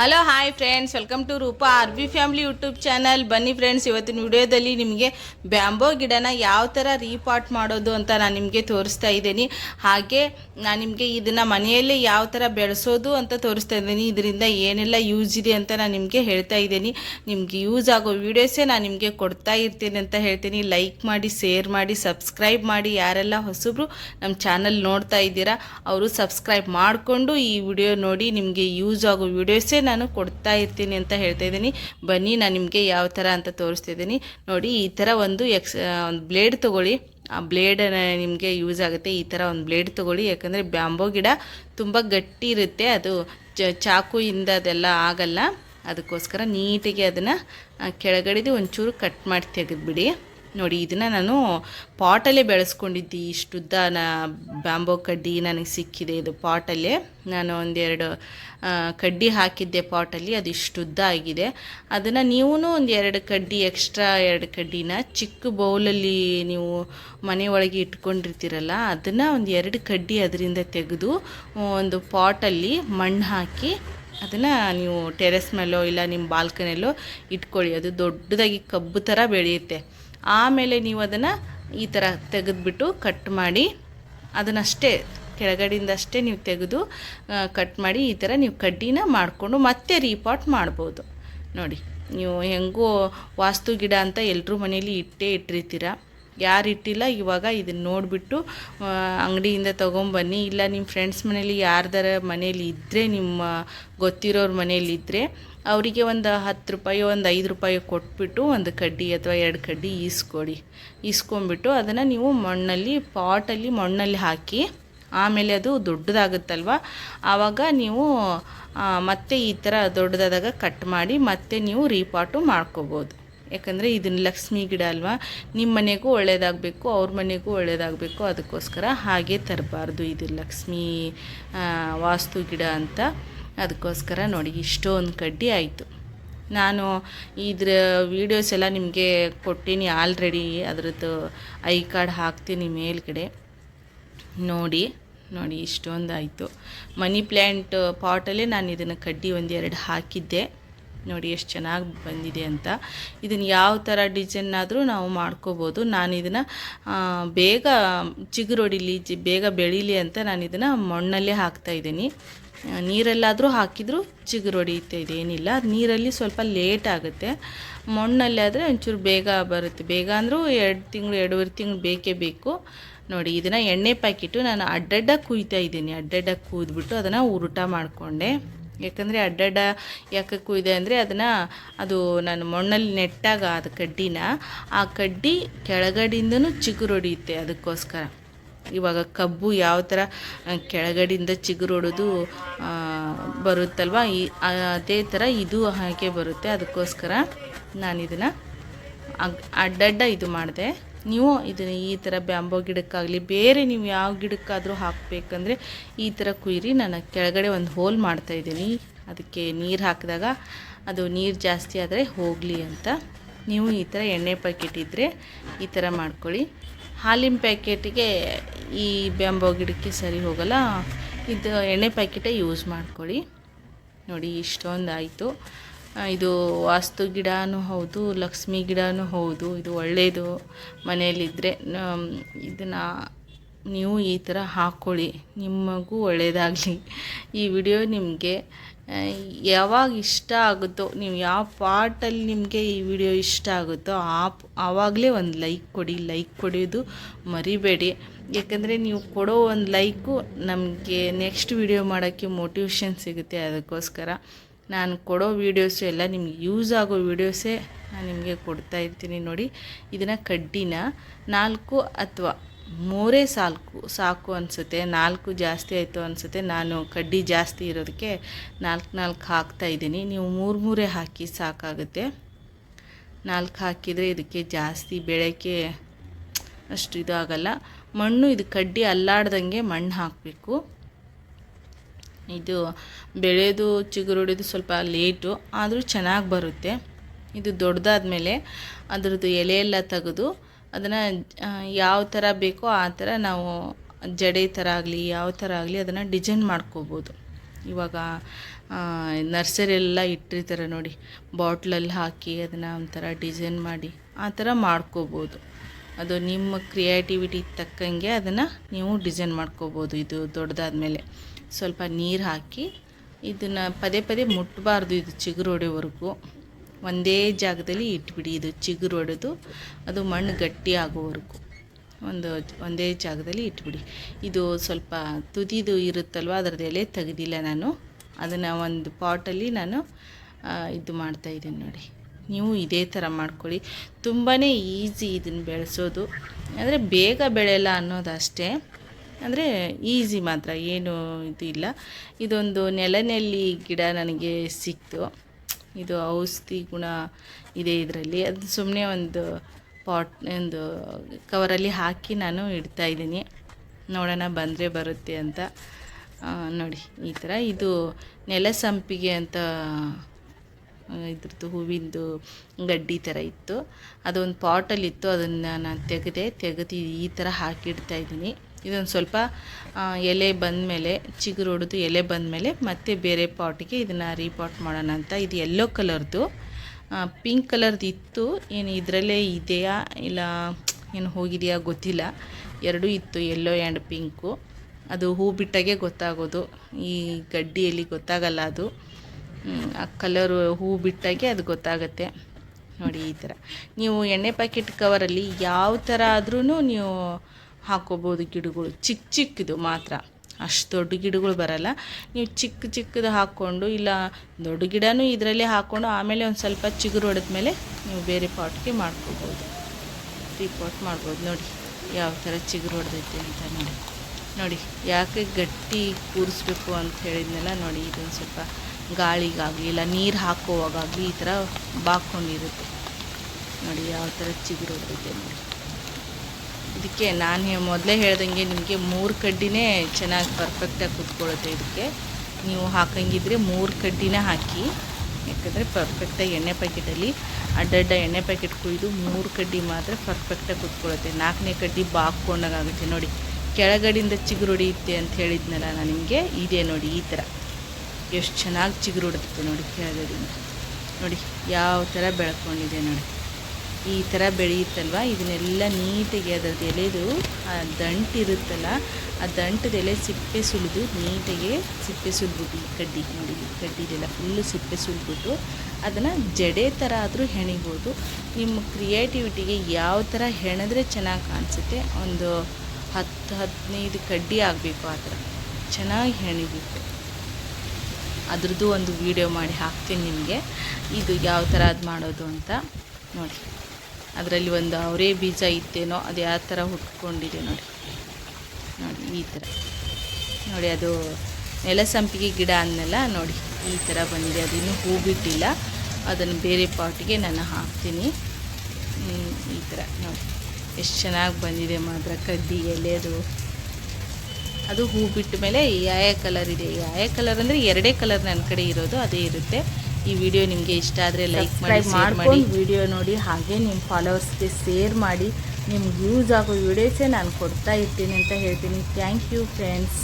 Hello hi friends welcome to Rupa R B family YouTube channel ಬನ್ನಿ friends ಇವತ್ತಿನ ವಿಡಿಯೋದಲ್ಲಿ ನಿಮಗೆ ಬ್ಯಾಂಬೋ ಗಿಡನ ಯಾವ ಥರ ರೀಪಾಟ್ ಮಾಡೋದು ಅಂತ ನಾನು ನಿಮಗೆ ತೋರಿಸ್ತಾ ಇದ್ದೀನಿ. ಹಾಗೆ ನಾನು ನಿಮಗೆ ಇದನ್ನು ಮನೆಯಲ್ಲೇ ಯಾವ ಥರ ಬೆಳೆಸೋದು ಅಂತ ತೋರಿಸ್ತಾ ಇದ್ದೀನಿ. ಇದರಿಂದ ಏನೆಲ್ಲ ಯೂಸ್ ಇದೆ ಅಂತ ನಾನು ನಿಮಗೆ ಹೇಳ್ತಾ ಇದ್ದೀನಿ. ನಿಮಗೆ ಯೂಸ್ ಆಗೋ ವಿಡಿಯೋಸೇ ನಾನು ನಿಮಗೆ ಕೊಡ್ತಾ ಇರ್ತೀನಿ ಅಂತ ಹೇಳ್ತೀನಿ. ಲೈಕ್ ಮಾಡಿ ಶೇರ್ ಮಾಡಿ ಸಬ್ಸ್ಕ್ರೈಬ್ ಮಾಡಿ, ಯಾರೆಲ್ಲ ಹೊಸಬ್ರು ನಮ್ಮ ಚಾನಲ್ ನೋಡ್ತಾ ಇದ್ದೀರಾ, ಅವರು ಸಬ್ಸ್ಕ್ರೈಬ್ ಮಾಡಿಕೊಂಡು ಈ ವಿಡಿಯೋ ನೋಡಿ ನಿಮಗೆ ಯೂಸ್ ಆಗೋ ವೀಡಿಯೋಸೇ ನಾನು ಕೊಡ್ತಾ ಇರ್ತೀನಿ ಅಂತ ಹೇಳ್ತಾ ಇದ್ದೀನಿ. ಬನ್ನಿ, ನಾನು ನಿಮಗೆ ಯಾವ ಥರ ಅಂತ ತೋರಿಸ್ತಿದ್ದೀನಿ ನೋಡಿ, ಈ ಥರ ಒಂದು ಎಕ್ಸ್ ಒಂದು ಬ್ಲೇಡ್ ತೊಗೊಳ್ಳಿ. ಆ ಬ್ಲೇಡ್ ನಿಮಗೆ ಯೂಸ್ ಆಗುತ್ತೆ. ಈ ಥರ ಒಂದು ಬ್ಲೇಡ್ ತೊಗೊಳ್ಳಿ. ಯಾಕಂದರೆ ಬ್ಯಾಂಬೋ ಗಿಡ ತುಂಬ ಗಟ್ಟಿ ಇರುತ್ತೆ. ಅದು ಚ, ಚಾಕುಯಿಂದ ಅದೆಲ್ಲ ಆಗಲ್ಲ. ಅದಕ್ಕೋಸ್ಕರ ನೀಟಿಗೆ ಅದನ್ನು ಕೆಳಗಡೆದು ಒಂಚೂರು ಕಟ್ ಮಾಡಿ ತೆಗೆದುಬಿಡಿ. ನೋಡಿ, ಇದನ್ನು ನಾನು ಪಾಟಲ್ಲೇ ಬೆಳೆಸ್ಕೊಂಡಿದ್ದೆ. ಇಷ್ಟುದ್ದ ನಾ ಬ್ಯಾಂಬೋ ಕಡ್ಡಿ ನನಗೆ ಸಿಕ್ಕಿದೆ ಇದು ಪಾಟಲ್ಲೇ. ನಾನು ಒಂದೆರಡು ಕಡ್ಡಿ ಹಾಕಿದ್ದೆ ಪಾಟಲ್ಲಿ, ಅದು ಇಷ್ಟುದ್ದ ಆಗಿದೆ. ಅದನ್ನು ನೀವು ಒಂದು ಎರಡು ಕಡ್ಡಿ, ಎಕ್ಸ್ಟ್ರಾ ಎರಡು ಕಡ್ಡಿನ ಚಿಕ್ಕ ಬೌಲಲ್ಲಿ ನೀವು ಮನೆ ಒಳಗೆ ಇಟ್ಕೊಂಡಿರ್ತೀರಲ್ಲ, ಅದನ್ನು ಒಂದು ಎರಡು ಕಡ್ಡಿ ಅದರಿಂದ ತೆಗೆದು ಒಂದು ಪಾಟಲ್ಲಿ ಮಣ್ಣು ಹಾಕಿ ಅದನ್ನು ನೀವು ಟೆರೆಸ್ ಮೇಲೋ ಇಲ್ಲ ನಿಮ್ಮ ಬಾಲ್ಕನಿಯಲ್ಲೋ ಇಟ್ಕೊಳ್ಳಿ. ಅದು ದೊಡ್ಡದಾಗಿ ಕಬ್ಬು ಥರ ಬೆಳೆಯುತ್ತೆ. ಆಮೇಲೆ ನೀವು ಅದನ್ನು ಈ ಥರ ತೆಗೆದುಬಿಟ್ಟು ಕಟ್ ಮಾಡಿ, ಅದನ್ನಷ್ಟೇ ಕೆಳಗಡೆಯಿಂದ ಅಷ್ಟೇ ನೀವು ತೆಗೆದು ಕಟ್ ಮಾಡಿ ಈ ಥರ ನೀವು ಕಡ್ಡಿನ ಮಾಡಿಕೊಂಡು ಮತ್ತೆ ರೀಪಾಟ್ ಮಾಡ್ಬೋದು. ನೋಡಿ, ನೀವು ಹೆಂಗೋ ವಾಸ್ತು ಗಿಡ ಅಂತ ಎಲ್ಲರೂ ಮನೇಲಿ ಇಟ್ಟೇ ಇಟ್ಟಿರ್ತೀರ. ಯಾರು ಇಟ್ಟಿಲ್ಲ, ಇವಾಗ ಇದನ್ನು ನೋಡಿಬಿಟ್ಟು ಅಂಗಡಿಯಿಂದ ತೊಗೊಂಬನ್ನಿ. ಇಲ್ಲ ನಿಮ್ಮ ಫ್ರೆಂಡ್ಸ್ ಮನೇಲಿ ಯಾರ್ದಾರ ಮನೇಲಿ ಇದ್ದರೆ ನಿಮ್ಮ ಗೊತ್ತಿರೋರ ಮನೇಲಿ ಇದ್ದರೆ ಅವರಿಗೆ ಒಂದು ಹತ್ತು ರೂಪಾಯಿ, ಒಂದು ಐದು ರೂಪಾಯಿ ಕೊಟ್ಬಿಟ್ಟು ಒಂದು ಕಡ್ಡಿ ಅಥವಾ ಎರಡು ಕಡ್ಡಿ ಈಸ್ಕೊಡಿ ಈಸ್ಕೊಂಬಿಟ್ಟು ಅದನ್ನು ನೀವು ಮಣ್ಣಲ್ಲಿ, ಪಾಟಲ್ಲಿ ಮಣ್ಣಲ್ಲಿ ಹಾಕಿ, ಆಮೇಲೆ ಅದು ದೊಡ್ಡದಾಗುತ್ತಲ್ವ? ಆವಾಗ ನೀವು ಮತ್ತೆ ಈ ಥರ ದೊಡ್ಡದಾದಾಗ ಕಟ್ ಮಾಡಿ ಮತ್ತೆ ನೀವು ರೀಪಾಟು ಮಾಡ್ಕೋಬೋದು. ಯಾಕಂದರೆ ಇದನ್ನ ಲಕ್ಷ್ಮಿ ಗಿಡ ಅಲ್ವಾ? ನಿಮ್ಮ ಮನೆಗೂ ಒಳ್ಳೆಯದಾಗಬೇಕು ಅವ್ರ ಮನೆಗೂ ಒಳ್ಳೆಯದಾಗಬೇಕು ಅದಕ್ಕೋಸ್ಕರ ಹಾಗೆ ತರಬಾರ್ದು ಇದು ಲಕ್ಷ್ಮಿ ವಾಸ್ತು ಗಿಡ ಅಂತ. ಅದಕ್ಕೋಸ್ಕರ ನೋಡಿ, ಇಷ್ಟೊಂದು ಕಡ್ಡಿ ಆಯಿತು. ನಾನು ಇದ್ರ ವೀಡಿಯೋಸ್ ಎಲ್ಲ ನಿಮಗೆ ಕೊಟ್ಟೀನಿ ಆಲ್ರೆಡಿ ಅದರದ್ದು ಐ ಕಾರ್ಡ್ ಹಾಕ್ತೀನಿ ಮೇಲ್ಗಡೆ. ನೋಡಿ ನೋಡಿ ಇಷ್ಟೊಂದು ಆಯಿತು. ಮನಿ ಪ್ಲ್ಯಾಂಟ್ ಪಾಟಲ್ಲೇ ನಾನು ಇದನ್ನು ಕಡ್ಡಿ ಒಂದೆರಡು ಹಾಕಿದ್ದೆ. ನೋಡಿ ಎಷ್ಟು ಚೆನ್ನಾಗಿ ಬಂದಿದೆ ಅಂತ. ಇದನ್ನು ಯಾವ ಥರ ಡಿಸೈನ್ ಆದರೂ ನಾವು ಮಾಡ್ಕೋಬೋದು. ನಾನು ಇದನ್ನು ಬೇಗ ಚಿಗುರೊಡಿಲಿ ಜಿ ಬೇಗ ಬೆಳೀಲಿ ಅಂತ ನಾನು ಇದನ್ನು ಮಣ್ಣಲ್ಲೇ ಹಾಕ್ತಾ ಇದ್ದೀನಿ. ಆ, ನೀರಲ್ಲಾದರೂ ಹಾಕಿದರೂ ಚಿಗುರೊಡಿಯುತ್ತೆ ಇದೇನಿಲ್ಲ. ನೀರಲ್ಲಿ ಸ್ವಲ್ಪ ಲೇಟ್ ಆಗುತ್ತೆ. ಮಣ್ಣಲ್ಲಿ ಆದರೆ ಒಂಚೂರು ಬೇಗ ಬರುತ್ತೆ. ಬೇಗ ಅಂದರೂ ಎರಡು ತಿಂಗಳು ಎರಡೂವರೆ ತಿಂಗಳು ಬೇಕೇ ಬೇಕು. ನೋಡಿ ಇದನ್ನು ಎಣ್ಣೆ ಪ್ಯಾಕೆಟು ನಾನು ಅಡ್ಡಡ್ಡ ಕುಯ್ತಾ ಇದ್ದೀನಿ. ಅಡ್ಡಡ್ಡ ಕೂದ್ಬಿಟ್ಟು ಅದನ್ನು ಉರುಟ ಮಾಡಿಕೊಂಡೆ. ಯಾಕಂದರೆ ಅಡ್ಡಡ್ಡ ಯಾಕೆ ಕುಯ್ದೆ ಅಂದರೆ ಅದನ್ನು ಅದು ನಾನು ಮಣ್ಣಲ್ಲಿ ನೆಟ್ಟಾಗ ಅದು ಕಡ್ಡಿನ, ಆ ಕಡ್ಡಿ ಕೆಳಗಡೆಯಿಂದನೂ ಚಿಗುರೊಡೆಯುತ್ತೆ ಅದಕ್ಕೋಸ್ಕರ. ಇವಾಗ ಕಬ್ಬು ಯಾವ ಥರ ಕೆಳಗಡೆಯಿಂದ ಚಿಗುರೊಡೋದು ಬರುತ್ತಲ್ವ? ಈ ಅದೇ ಥರ ಇದು ಹಾಗೆ ಬರುತ್ತೆ. ಅದಕ್ಕೋಸ್ಕರ ನಾನು ಇದನ್ನು ಅಡ್ಡಡ್ಡ ಇದು ಮಾಡಿದೆ. ನೀವು ಇದನ್ನು ಈ ಥರ ಬ್ಯಾಂಬೋ ಗಿಡಕ್ಕಾಗಲಿ, ಬೇರೆ ನೀವು ಯಾವ ಗಿಡಕ್ಕಾದರೂ ಹಾಕಬೇಕಂದ್ರೆ ಈ ಥರ ಕುಯ್ರಿ ನಾನು ಕೆಳಗಡೆ ಒಂದು ಹೋಲ್ ಮಾಡ್ತಾಯಿದ್ದೀನಿ ಅದಕ್ಕೆ ನೀರು ಹಾಕಿದಾಗ ಅದು ನೀರು ಜಾಸ್ತಿ ಆದರೆ ಹೋಗಲಿ ಅಂತ. ನೀವು ಈ ಥರ ಎಣ್ಣೆ ಪ್ಯಾಕೆಟ್ ಇದ್ದರೆ ಈ ಥರ ಮಾಡ್ಕೊಳ್ಳಿ. ಹಾಲಿನ ಪ್ಯಾಕೆಟಿಗೆ ಈ ಬ್ಯಾಂಬೋ ಗಿಡಕ್ಕೆ ಸರಿ ಹೋಗಲ್ಲ. ಇದು ಎಣ್ಣೆ ಪ್ಯಾಕೆಟೇ ಯೂಸ್ ಮಾಡ್ಕೊಳ್ಳಿ. ನೋಡಿ ಇಷ್ಟೊಂದು ಆಯಿತು ಇದು ವಾಸ್ತು ಗಿಡನೂ ಹೌದು, ಲಕ್ಷ್ಮಿ ಗಿಡನೂ ಹೌದು, ಇದು ಒಳ್ಳೆಯದು ಮನೆಯಲ್ಲಿದ್ದರೆ ಇದನ್ನು ನೀವು ಈ ಥರ ಹಾಕ್ಕೊಳ್ಳಿ ನಿಮಗೂ ಒಳ್ಳೆಯದಾಗಲಿ ಈ ವಿಡಿಯೋ ನಿಮಗೆ ಯಾವಾಗ ಇಷ್ಟ ಆಗುತ್ತೋ, ನೀವು ಯಾವ ಪಾರ್ಟಲ್ಲಿ ನಿಮಗೆ ಈ ವಿಡಿಯೋ ಇಷ್ಟ ಆಗುತ್ತೋ, ಆ, ಆವಾಗಲೇ ಒಂದು ಲೈಕ್ ಕೊಡಿ, ಲೈಕ್ ಕೊಡೋದು ಮರಿಬೇಡಿ. ಯಾಕಂದರೆ ನೀವು ಕೊಡೋ ಒಂದು ಲೈಕು ನಮಗೆ ನೆಕ್ಸ್ಟ್ ವಿಡಿಯೋ ಮಾಡೋಕ್ಕೆ ಮೋಟಿವೇಶನ್ ಸಿಗುತ್ತೆ ಅದಕ್ಕೋಸ್ಕರ. ನಾನು ಕೊಡೋ ವೀಡಿಯೋಸು ಎಲ್ಲ ನಿಮ್ಗೆ ಯೂಸ್ ಆಗೋ ವೀಡಿಯೋಸೇ ನಾನು ನಿಮಗೆ ಕೊಡ್ತಾ ಇರ್ತೀನಿ ನೋಡಿ. ಇದನ್ನು ಕಡ್ಡಿನ ನಾಲ್ಕು ಅಥವಾ ಮೂರೇ ಸಾಲ್ಕು, ಸಾಕು ಅನಿಸುತ್ತೆ, ನಾಲ್ಕು ಜಾಸ್ತಿ ಆಯಿತು ಅನಿಸುತ್ತೆ. ನಾನು ಕಡ್ಡಿ ಜಾಸ್ತಿ ಇರೋದಕ್ಕೆ ನಾಲ್ಕು ನಾಲ್ಕು ಹಾಕ್ತಾ ಇದ್ದೀನಿ. ನೀವು ಮೂರು ಮೂರೇ ಹಾಕಿ ಸಾಕಾಗುತ್ತೆ. ನಾಲ್ಕು ಹಾಕಿದರೆ ಇದಕ್ಕೆ ಜಾಸ್ತಿ ಬೆಳಕ್ಕೆ ಅಷ್ಟು ಇದಾಗಲ್ಲ ಮಣ್ಣು, ಇದು ಕಡ್ಡಿ ಅಲ್ಲಾಡ್ದಂಗೆ ಮಣ್ಣು ಹಾಕಬೇಕು. ಇದು ಬೆಳೆದು ಚಿಗುರೊಡೆದು ಸ್ವಲ್ಪ ಲೇಟು, ಆದರೂ ಚೆನ್ನಾಗಿ ಬರುತ್ತೆ. ಇದು ದೊಡ್ಡದಾದ್ಮೇಲೆ ಅದರದ್ದು ಎಲೆ ಎಲ್ಲ ತೆಗೆದು ಅದನ್ನು ಯಾವ ಥರ ಬೇಕೋ ಆ ಥರ ನಾವು ಜಡೆ ಥರ ಆಗಲಿ, ಯಾವ ಥರ ಆಗಲಿ ಅದನ್ನು ಡಿಸೈನ್ ಮಾಡ್ಕೋಬೋದು. ಇವಾಗ ನರ್ಸರಿ ಎಲ್ಲ ಇಟ್ಟಿರ್ತಾರೆ ನೋಡಿ, ಬಾಟ್ಲಲ್ಲಿ ಹಾಕಿ ಅದನ್ನು ಒಂಥರ ಡಿಸೈನ್ ಮಾಡಿ ಆ ಥರ ಮಾಡ್ಕೋಬೋದು. ಅದು ನಿಮ್ಮ ಕ್ರಿಯೇಟಿವಿಟಿ ತಕ್ಕಂಗೆ ಅದನ್ನು ನೀವು ಡಿಸೈನ್ ಮಾಡ್ಕೋಬೋದು. ಇದು ದೊಡ್ಡದಾದ ಮೇಲೆ ಸ್ವಲ್ಪ ನೀರು ಹಾಕಿ ಇದನ್ನು ಪದೇ ಪದೇ ಮುಟ್ಟಬಾರ್ದು ಇದು ಚಿಗುರು ಒಂದೇ ಜಾಗದಲ್ಲಿ ಇಟ್ಬಿಡಿ ಇದು ಚಿಗುರು ಹೊಡೆದು ಅದು ಮಣ್ಣು ಗಟ್ಟಿ ಆಗೋವರೆಗೂ. ಒಂದು ಒಂದೇ ಜಾಗದಲ್ಲಿ ಇಟ್ಬಿಡಿ. ಇದು ಸ್ವಲ್ಪ ತುದಿದು ಇರುತ್ತಲ್ವ, ಅದರದ್ದು ಎಲೆ ತೆಗೆದಿಲ್ಲ ನಾನು. ಅದನ್ನು ಒಂದು ಪಾಟಲ್ಲಿ ನಾನು ಇದು ಮಾಡ್ತಾಯಿದ್ದೀನಿ ನೋಡಿ. ನೀವು ಇದೇ ಥರ ಮಾಡ್ಕೊಳ್ಳಿ. ತುಂಬಾ ಈಸಿ ಇದನ್ನು ಬೆಳೆಸೋದು. ಅಂದರೆ ಬೇಗ ಬೆಳೆಯಲ್ಲ ಅನ್ನೋದಷ್ಟೇ. ಅಂದರೆ ಈಸಿ ಮಾತ್ರ, ಏನು ಇದು ಇಲ್ಲ ಇದೊಂದು ನೆಲನೆಲ್ಲಿ ಗಿಡ ನನಗೆ ಸಿಕ್ತು. ಇದು ಔಷಧಿ ಗುಣ ಇದೆ ಇದರಲ್ಲಿ. ಅದು ಸುಮ್ಮನೆ ಒಂದು ಪಾಟ್, ಒಂದು ಕವರಲ್ಲಿ ಹಾಕಿ ನಾನು ಇಡ್ತಾ ಇದ್ದೀನಿ. ನೋಡೋಣ ಬಂದರೆ ಬರುತ್ತೆ ಅಂತ. ನೋಡಿ, ಈ ಥರ. ಇದು ನೆಲ ಸಂಪಿಗೆ ಅಂತ ಇದ್ರದ್ದು ಹೂವಿಂದು ಗಡ್ಡಿ ಥರ ಇತ್ತು. ಅದೊಂದು ಪಾಟಲ್ಲಿತ್ತು ಅದನ್ನು ನಾನು ತೆಗೆದೆ, ತೆಗೆದು ಈ ಥರ ಹಾಕಿಡ್ತಾ ಇದ್ದೀನಿ. ಇದೊಂದು ಸ್ವಲ್ಪ ಎಲೆ ಬಂದಮೇಲೆ, ಚಿಗುರು ಹೊಡೆದು ಎಲೆ ಬಂದಮೇಲೆ ಮತ್ತೆ ಬೇರೆ ಪಾಟಿಗೆ ಇದನ್ನು ರೀಪಾಟ್ ಮಾಡೋಣ ಅಂತ. ಇದು ಯೆಲ್ಲೋ ಕಲರ್ದು ಪಿಂಕ್ ಕಲರ್ದು ಇತ್ತು. ಏನು ಇದರಲ್ಲೇ ಇದೆಯಾ, ಇಲ್ಲ ಏನು ಹೋಗಿದೆಯಾ ಗೊತ್ತಿಲ್ಲ. ಎರಡೂ ಇತ್ತು ಯೆಲ್ಲೋ ಆ್ಯಂಡ್ ಪಿಂಕು ಅದು ಹೂ ಬಿಟ್ಟಾಗೆ ಗೊತ್ತಾಗೋದು. ಈ ಗಡ್ಡಿಯಲ್ಲಿ ಗೊತ್ತಾಗಲ್ಲ ಅದು. ಆ ಕಲರು ಹೂ ಬಿಟ್ಟಾಗೆ ಅದು ಗೊತ್ತಾಗುತ್ತೆ. ನೋಡಿ ಈ ಥರ ನೀವು ಎಣ್ಣೆ ಪ್ಯಾಕೆಟ್ ಕವರಲ್ಲಿ ಯಾವ ಥರ ಆದ್ರೂ ನೀವು ಹಾಕೋಬೋದು ಗಿಡಗಳು. ಚಿಕ್ಕ ಚಿಕ್ಕದು ಮಾತ್ರ. ಅಷ್ಟು ದೊಡ್ಡ ಗಿಡಗಳು ಬರಲ್ಲ. ನೀವು ಚಿಕ್ಕ ಚಿಕ್ಕದು ಹಾಕ್ಕೊಂಡು ಇಲ್ಲ ದೊಡ್ಡ ಗಿಡನೂ ಇದರಲ್ಲೇ ಹಾಕ್ಕೊಂಡು ಆಮೇಲೆ ಒಂದು ಸ್ವಲ್ಪ ಚಿಗುರು ಹೊಡೆದ ಮೇಲೆ ನೀವು ಬೇರೆ ಪಾಟ್ಗೆ ಮಾಡ್ಕೋಬೋದು. ಈ ಪಾಟ್ ಮಾಡ್ಬೋದು. ನೋಡಿ ಯಾವ ಥರ ಚಿಗುರು ಹೊಡೆದೈತೆ ಅಂತ ನೋಡಿ. ನೋಡಿ ಯಾಕೆ ಗಟ್ಟಿ ಕೂರಿಸ್ಬೇಕು ಅಂತ ಹೇಳಿದ್ನೆಲ್ಲ ನೋಡಿ ಇದೊಂದು ಸ್ವಲ್ಪ ಗಾಳಿಗಾಗಲಿ ಇಲ್ಲ ನೀರು ಹಾಕುವಾಗಲಿ ಈ ಥರ ಬಾಕೊಂಡಿರುತ್ತೆ ನೋಡಿ ಯಾವ ಥರ ಚಿಗುರು ಹೊಡೆದೈತೆ ನೋಡಿ. ಇದಕ್ಕೆ ನಾನು ಮೊದಲೇ ಹೇಳ್ದಂಗೆ ನಿಮಗೆ ಮೂರು ಕಡ್ಡಿನೇ ಚೆನ್ನಾಗಿ ಪರ್ಫೆಕ್ಟಾಗಿ ಕುತ್ಕೊಳ್ಳುತ್ತೆ ಇದಕ್ಕೆ. ನೀವು ಹಾಕಂಗಿದ್ರೆ ಮೂರು ಕಡ್ಡಿನೇ ಹಾಕಿ, ಯಾಕಂದರೆ ಪರ್ಫೆಕ್ಟಾಗಿ ಎಣ್ಣೆ ಪ್ಯಾಕೆಟಲ್ಲಿ ಅಡ್ಡಡ್ಡ ಎಣ್ಣೆ ಪ್ಯಾಕೆಟ್ ಕುಯ್ದು ಮೂರು ಕಡ್ಡಿ ಮಾತ್ರ ಪರ್ಫೆಕ್ಟಾಗಿ ಕುತ್ಕೊಳ್ಳುತ್ತೆ ನಾಲ್ಕನೇ ಕಡ್ಡಿ ಬಾಕೊಂಡಾಗುತ್ತೆ ನೋಡಿ. ಕೆಳಗಡೆಯಿಂದ ಚಿಗುರು ಹೊಡೆಯುತ್ತೆ ಅಂತ ಹೇಳಿದ್ನಲ್ಲ ನಾನು ನಿಮಗೆ, ಇದೆ ನೋಡಿ ಈ ಥರ ಎಷ್ಟು ಚೆನ್ನಾಗಿ ಚಿಗುರು ಹೊಡೆಯುತ್ತೆ ನೋಡಿ ಕೆಳಗಡೆಯಿಂದ ನೋಡಿ ಯಾವ ಥರ ಬೆಳ್ಕೊಂಡಿದೆ ನೋಡಿ. ಈ ಥರ ಬೆಳೆಯುತ್ತಲ್ವ? ಇದನ್ನೆಲ್ಲ ನೀಟಾಗಿ ಅದರದ್ದು ಎಲೆದು, ಆ ದಂಟು ಇರುತ್ತಲ್ಲ, ಆ ದಂಟದ ಎಲೆ ಸಿಪ್ಪೆ ಸುಲಿದು ನೀಟಾಗಿ ಸಿಪ್ಪೆ ಸುಲ್ಬಿಟ್ಟು ಈ ಕಡ್ಡಿ ನೋಡಿ, ಈ ಕಡ್ಡಿದೆಲ್ಲ ಫುಲ್ಲು ಸಿಪ್ಪೆ ಸುಲ್ಬಿಟ್ಟು ಅದನ್ನು ಜಡೆ ಥರ ಆದರೂ ಹೆಣಿಬೋದು. ನಿಮ್ಮ ಕ್ರಿಯೇಟಿವಿಟಿಗೆ ಯಾವ ಥರ ಹೆಣಿದ್ರೆ ಚೆನ್ನಾಗಿ ಕಾಣಿಸುತ್ತೆ? ಒಂದು ಹತ್ತು ಹದಿನೈದು ಕಡ್ಡಿ ಆಗಬೇಕು ಆ ಥರ. ಚೆನ್ನಾಗಿ ಹೆಣಿಬೇಕು. ಅದ್ರದ್ದು ಒಂದು ವಿಡಿಯೋ ಮಾಡಿ ಹಾಕ್ತೀನಿ ನಿಮಗೆ. ಇದು ಯಾವ ಥರ ಅದು ಮಾಡೋದು ಅಂತ ನೋಡಿ. ಅದರಲ್ಲಿ ಒಂದು ಅವರೇ ಬೀಜ ಇತ್ತೇನೋ ಅದು ಯಾವ ಥರ ಹುಟ್ಕೊಂಡಿದೆ ನೋಡಿ. ನೋಡಿ, ಈ ಥರ ನೋಡಿ, ಅದು ನೆಲಸಂಪಿಗೆ ಗಿಡ ಅಂದೆಲ್ಲ ನೋಡಿ, ಈ ಥರ ಬಂದಿದೆ. ಅದು ಇನ್ನೂ ಹೂ ಬಿಟ್ಟಿಲ್ಲ ಅದನ್ನು ಬೇರೆ ಪಾಟಿಗೆ ನಾನು ಹಾಕ್ತೀನಿ. ಈ ಥರ ನೋಡಿ, ಎಷ್ಟು ಚೆನ್ನಾಗಿ ಬಂದಿದೆ ಮಾತ್ರ ಕಡ್ಡಿ ಎಲೆದು ಅದು ಹೂ ಬಿಟ್ಟ ಮೇಲೆ ಯಾವ ಕಲರ್ ಇದೆ. ಯಾವ ಕಲರ್ ಅಂದ್ರೆ ಎರಡೇ ಕಲರ್ ನನ್ನ ಕಡೆ ಇರೋದು ಅದೇ ಇರುತ್ತೆ. ಈ ವಿಡಿಯೋ ನಿಮಗೆ ಇಷ್ಟ ಆದರೆ ಲೈಕ್ ಮಾಡಿ ಮಾಡಿ. ವಿಡಿಯೋ ನೋಡಿ ಹಾಗೆ ನಿಮ್ಮ ಫಾಲೋವರ್ಸ್ಗೆ ಶೇರ್ ಮಾಡಿ. ನಿಮ್ಗೆ ಯೂಸ್ ಆಗೋ ವಿಡಿಯೋಸೇ ನಾನು ಕೊಡ್ತಾ ಇರ್ತೀನಿ ಅಂತ ಹೇಳ್ತೀನಿ. Thank you friends